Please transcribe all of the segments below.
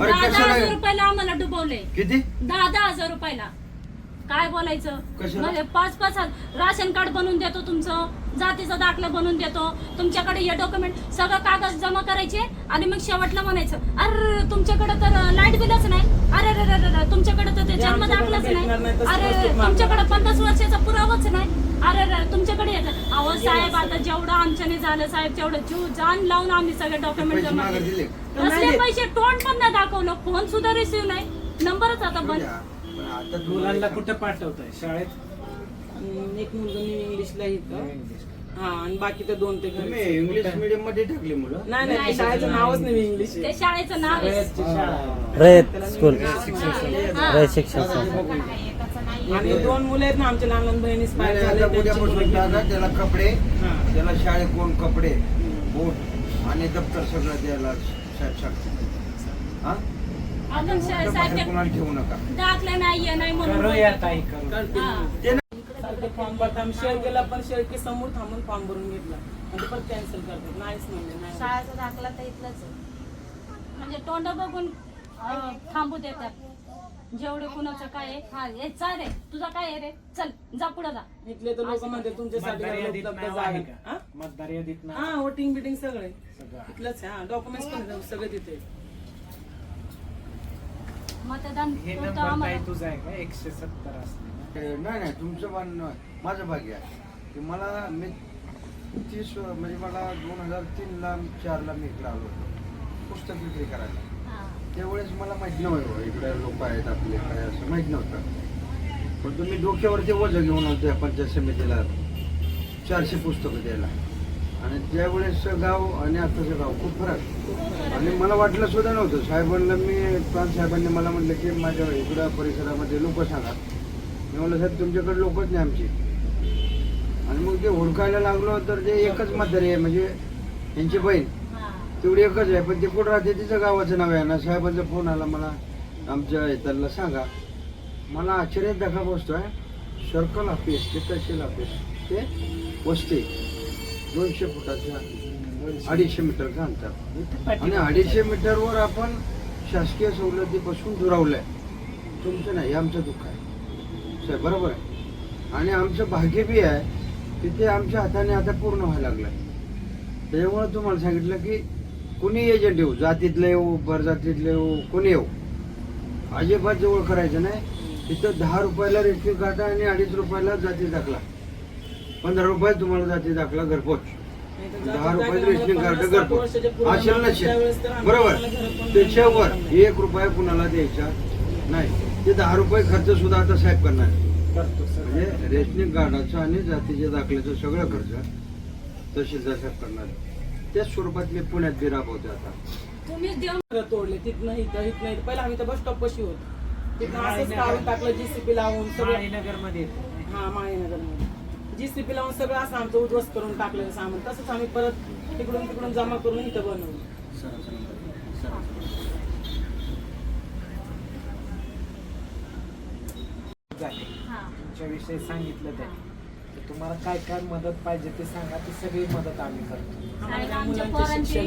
अरे दहा दहा कशाला हजार रुपयाला आम्हाला डुबवले. किती? दहा दहा हजार रुपयाला. काय बोलायचं? कशाला? म्हणजे पाच पाच हजार. राशन कार्ड बनवून देतो तुमचं जातीचा दाखला बनवून देतो. तुमच्याकडे हे डॉक्युमेंट सगळं कागद जमा करायचे आणि मग शेवटला म्हणायचं अरे तुमच्याकडे तर लाइट बिलच नाही. अरे अरे अरे अरे, तुमच्याकडे तर ते जन्म दाखलाच नाही. अरे. तुमच्याकडे पन्नास वर्षाचा पुरावाच नाही. अरे अरे तुमच्याकडे येतं. अहो साहेब आता जेवढं आमच्याने झालं साहेब तेवढं जीव जान लावून आम्ही सगळे डॉक्युमेंट जमा केले. तर कसले. पैसे तोंड पण नाही दाखवलं. फोन सुद्धा रिसिव्ह नाही. नंबरच आता बंद. मुलांना कुठं पाठवताय? शाळेत? आणि एक मुलगा मी इंग्लिशला इथं. इंग्लिश. हा आणि बाकी ते दोन ते घरी इंग्लिश मीडियममध्ये टाकली मुलं? नाही नाही. शाळेचं नावच नाही इंग्लिश ते शाळेचं नाव आहे. शाळा. रयत स्कूल. रयत शिक्षण संस्था आणि दोन मुलं आहेत ना आमच्या लहान लहान बहिणी उद्यापासून. त्याला कपडे हा. त्याला शाळेत कोण कपडे बूट आणि दप्तर सगळं द्यायला हा? ठेवू नका. दाखले नाहीये नाही म्हणून. फॉर्म भरता आम्ही शेअर केला पण शेअर की समोर थांबून फॉर्म भरून घेतला. आणि परत कॅन्सल करतात. नाहीच म्हणले नाही शाळेचा दाखला तर इथलाच म्हणजे तोंड बघून थांबू देतात. जेवढे कुणाचं काय आहे हा हे चाल रे तुझा काय आहे रे? चल जा पुढे जा. इथले तर लोक म्हणते तुमच्यासाठी मतदार यादीत उपलब्ध नाव आहे. का? हा? मतदार यादीत नाव हा वोटिंग बिटिंग सगळे. सगळं. आहे. इथलंच आहे, हा डॉक्युमेंट्स पण सगळे तिथे. मतदान हे होतं नंबर ताई आम्हाला. तुझा आहे का? एकशे सत्तर नाही नाही तुमचं म्हणणं माझं भाग्य आहे. की मला मी तीस म्हणजे मला दोन हजार तीनला चारला मी इकडे आलो होतो. पुस्तक विक्री करायला. त्यावेळेस मला माहीत नव्हतं इकडे लोक आहेत आपले काय असं माहीत नव्हतं. पण तुम्ही डोक्यावरती वजन घेऊन होते या पंचायत समितीला. चारशे पुस्तकं द्यायला. आणि त्यावेळेस गाव आणि आताचं गाव खूप फरक. आणि मला वाटलं सुद्धा नव्हतं. साहेबांना मी प्रांत साहेबांनी मला म्हटलं की माझ्या इकडं परिसरामध्ये लोक सांगा. मी म्हणलं साहेब तुमच्याकडे लोकच नाही आमची. आणि मग ते हुडकायला लागलो तर ते एकच म्हातारी आहे म्हणजे यांची बहीण. तेवढी एकच आहे पण ते कुठं राहते तिचं गावाचं नाव आहे ना. साहेबांचा फोन आला मला. आमच्या त्यांना सांगा. मला आश्चर्यात दाखवा बसतोय. सर्कल ऑफिस ते तहसील ऑफिस. ते वस्ते. दोनशे फुटाच्या अडीचशे मीटरचं अंतर. आणि अडीचशे मीटरवर आपण शासकीय सवलतीपासून दुरावलंय. तुमचं नाही हे आमचं दुःख आहे. साहेब बरोबर आहे. आणि आमचं भाग्य बी आहे की ते आमच्या हाताने आता पूर्ण व्हायला लागलं आहे त्याच्यामुळे तुम्हाला सांगितलं की कुणी एजंट येऊ? जातीतले येऊ परजातीतले येऊ कोणी येऊ? अजिबात जवळ करायचं नाही. तिथं दहा रुपयाला रेशन कार्ड आणि अडीच रुपयाला जाती दाखला. पंधरा रुपये तुम्हाला जाती दाखला घरपोच. दहा रुपये रेशन कार्ड घरपोच. असेल नसेल बरोबर. त्याच्यावर एक रुपया कुणाला द्यायचा नाही. ते दहा रुपये खर्च सुद्धा आता साहेब करणार. म्हणजे रेशनिंग कार्डाचं आणि जातीच्या दाखल्याचं सगळं खर्च तहसीलदार साहेब करणार. त्याच स्वरूपात मी पुण्यात बी राबवतो आता सगळं तोडले तिथनं इथं इथं. पहिला आम्ही तर बस स्टॉप पशी होतो. तिथनं असंच काढून टाकलं जीसीपी लावून सगळं. नगरमध्ये हा माळीनगरमध्ये. जीसीपी लावून सगळं असं आमचं उद्ध्वस्त करून टाकलेलं सामान. तसंच आम्ही परत तिकडून तिकडून जमा करून इथं बनवलं. हा. सांगितलं त्यांनी तर तुम्हाला काय काय मदत पाहिजे ते सांगा ती सगळी मदत आम्ही करतो. आमच्या पोरांची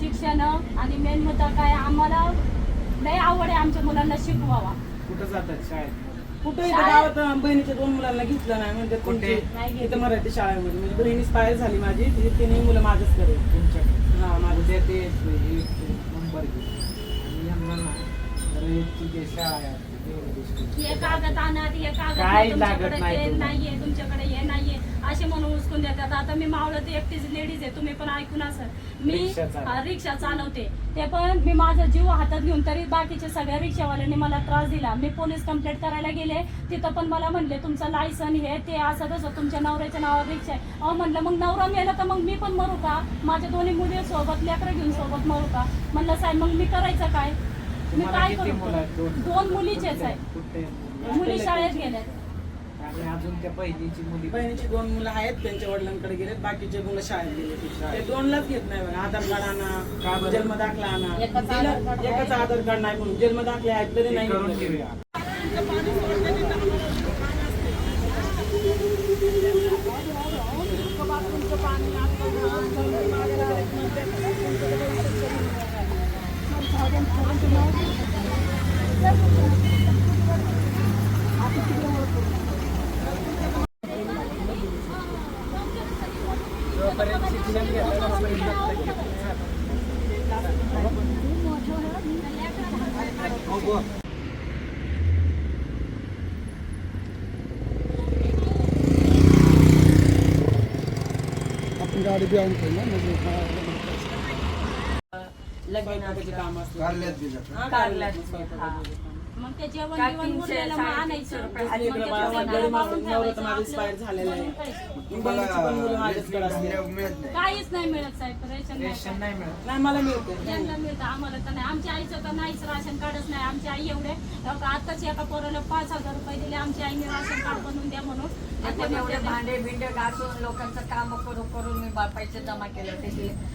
शिक्षण आणि मेन मुद्दा काय आम्हाला लय आवड आहे आमच्या मुलांना शिकवावा. कुठं जातात शाळेत? कुठं इथं गावात अं, बहिणीच्या दोन मुलांना घेतलं नाही म्हणजे कुठे? तुमची. इथं मराठी शाळेमध्ये. म्हणजे बहिणी स्पायर झाली माझी ती तिन्ही मुलं माझंच करेल तुमच्याकडे? हा माझं. उद्या ते नंबर घे आणि यांना ना रयतची जे शाळा आहे ते. हे कागद हे काय लागत नाही नाहीये. असे म्हणून उचकून देतात. आता मी मावळत एकटीच लेडीज आहे तुम्ही पण ऐकून असाल. मी रिक्षा चालवते. ते पण मी माझा जीव हातात घेऊन तरी बाकीच्या सगळ्या रिक्षावाल्यांनी मला त्रास दिला. मी पोलीस कंप्लेंट करायला गेले. तिथं पण मला म्हणले तुमचं लायसन हे ते असं तसं तुमच्या नवऱ्याच्या नावावर रिक्षा आहे. अहो म्हणलं मग नवरा मेला तर मग मी पण मरू का? माझ्या दोन्ही मुली सोबत लेकरं घेऊन सोबत मरू का? म्हणलं साहेब मग मी करायचं काय? मी काय करू? दोन? मुलीचेच आहे मुली? शाळेत गेल्यात. आणि अजून त्या पहिलीची मुली. बहिणीची दोन मुलं आहेत त्यांच्या वडिलांकडे गेलेत बाकीचे मुलं शाळेत गेले ते दोनलाच घेत नाही बघा. आधार कार्ड का आणा? जन्म दाखला आणा. एकच दिलं- आधार कार्ड एकच आधार कार्ड नाही म्हणून. जन्म दाखले आहेत तरी नाही करून घेतलं. घेऊया पाणी जोपर्यंत शिक्षण घेतलं तोपर्यंत दत्तक घेतलं. स्वयंपाकाची कामं असतात. कारल्यात बी जातात. हा, कारल्यात. मग ते जेवण बिवण तीनशे, उरलेलं मग आणायचं. रुपये. आणि मग ते इकडे माझं सगळं गडी मारून बनवून नवरत्न ठेवायचं. माझं आपलं. एक्सपायर झालेलं आहे. म्हणून काहीच. तुम्हाला बहिणीची पण मुलं माझ्याकडे रेशन असते. मिळालं- मिळत नाही. काहीच नाही मिळत साहेब रेशन नाही रेशन नाही मिळत. नाही मला मिळते ज्यांना मिळतं आम्हाला तर नाही. आमच्या आईचं तर नाहीच राशन कार्डच नाही. आमची आई एवढे. आताच एका पोराला पाच हजार रुपये दिले. आमच्या आईने राशन कार्ड बनवून द्या म्हणून. ते आता पण एवढे भांडे बिंडे घासून लोकांचं काम करून करून मी बा- पैसे जमा केले होते.